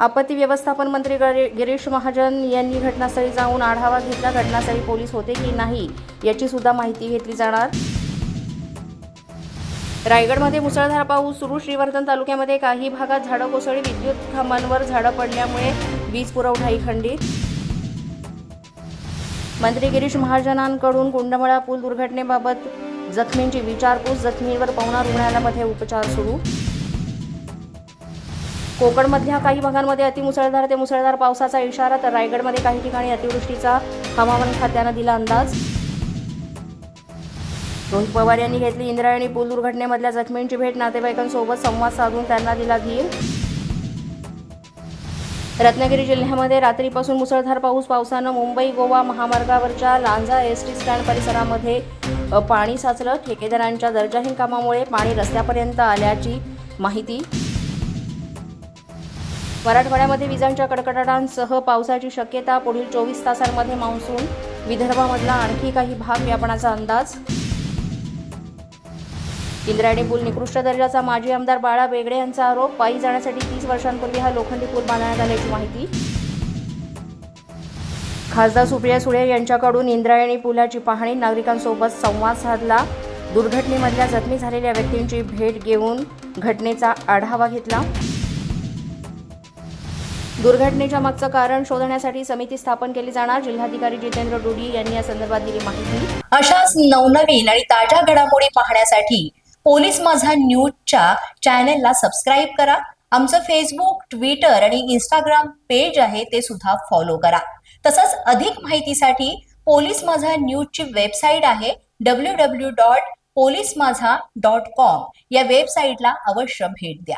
आपत्ती व्यवस्थापन मंत्री गिरीश महाजन यांनी घटनास्थळी जाऊन आढावा घेतला. घटनास्थळी पोलीस होते की नाही याची सुद्धा माहिती घेतली जाणार. रायगडमध्ये मुसळधार पाऊस सुरू. श्रीवर्धन तालुक्यामध्ये काही भागात झाडं कोसळली. विद्युत खांबांवर झाडं पडल्यामुळे वीज पुरवठाही खंडित. मंत्री गिरीश महाजनांकडून कुंडमळा पूल दुर्घटनेबाबत जखमींची विचारपूस. जखमींवर पवना रुग्णालयामध्ये उपचार सुरू. कोकणमधल्या काही भागांमध्ये अतिमुसळधार ते मुसळधार पावसाचा इशारा तर रायगडमध्ये काही ठिकाणी अतिवृष्टीचा हवामान खात्यानं दिला अंदाज. रोहित पवार यांनी घेतली इंद्रायणी पूल दुर्घटनेमधल्या जखमींची भेट नातेवाईकांसोबत संवाद साधून त्यांना दिला धीर. रत्नागिरी जिल्ह्यामध्ये रात्रीपासून मुसळधार पाऊस पावसानं मुंबई गोवा महामार्गावरच्या लांजा एस टी स्टँड परिसरामध्ये पाणी साचलं. ठेकेदारांच्या दर्जाहीन कामामुळे पाणी रस्त्यापर्यंत आल्याची माहिती मराठवाड्यामध्ये विजांच्या कडकडाटांसह पावसाची शक्यता पुढील चोवीस तासांमध्ये मान्सून विदर्भामधला आणखी काही भाग व्यापण्याचा अंदाज. इंद्रायणी पूल निकृष्ट दर्जाचा माजी आमदार बाळा बेगडे यांचा आरोप पायी जाण्यासाठी तीस वर्षांपूर्वी हा लोखंडी पूल बांधण्यात आल्याची माहिती. खासदार सुप्रिया सुळे यांच्याकडून इंद्रायणी पुलाची पाहणी नागरिकांसोबत संवाद साधला. दुर्घटनेमधल्या जखमी झालेल्या व्यक्तींची भेट घेऊन घटनेचा आढावा घेतला. दुर्घटनेच्या मागचं कारण शोधण्यासाठी समिती स्थापन केली जाणार. जिल्हाधिकारी जितेंद्र डोडी यांनी या संदर्भात दिली माहिती. अशाच नवनवीन आणि ताज्या घडामोडी पाहण्यासाठी पोलीस माझा न्यूजच्या चॅनेलला सबस्क्राईब करा. आमचं फेसबुक ट्विटर आणि इंस्टाग्राम पेज आहे ते सुद्धा फॉलो करा. तसंच अधिक माहितीसाठी पोलीस माझा न्यूजची वेबसाईट आहे W W dot police Maza dot com. या वेबसाईटला अवश्य भेट द्या.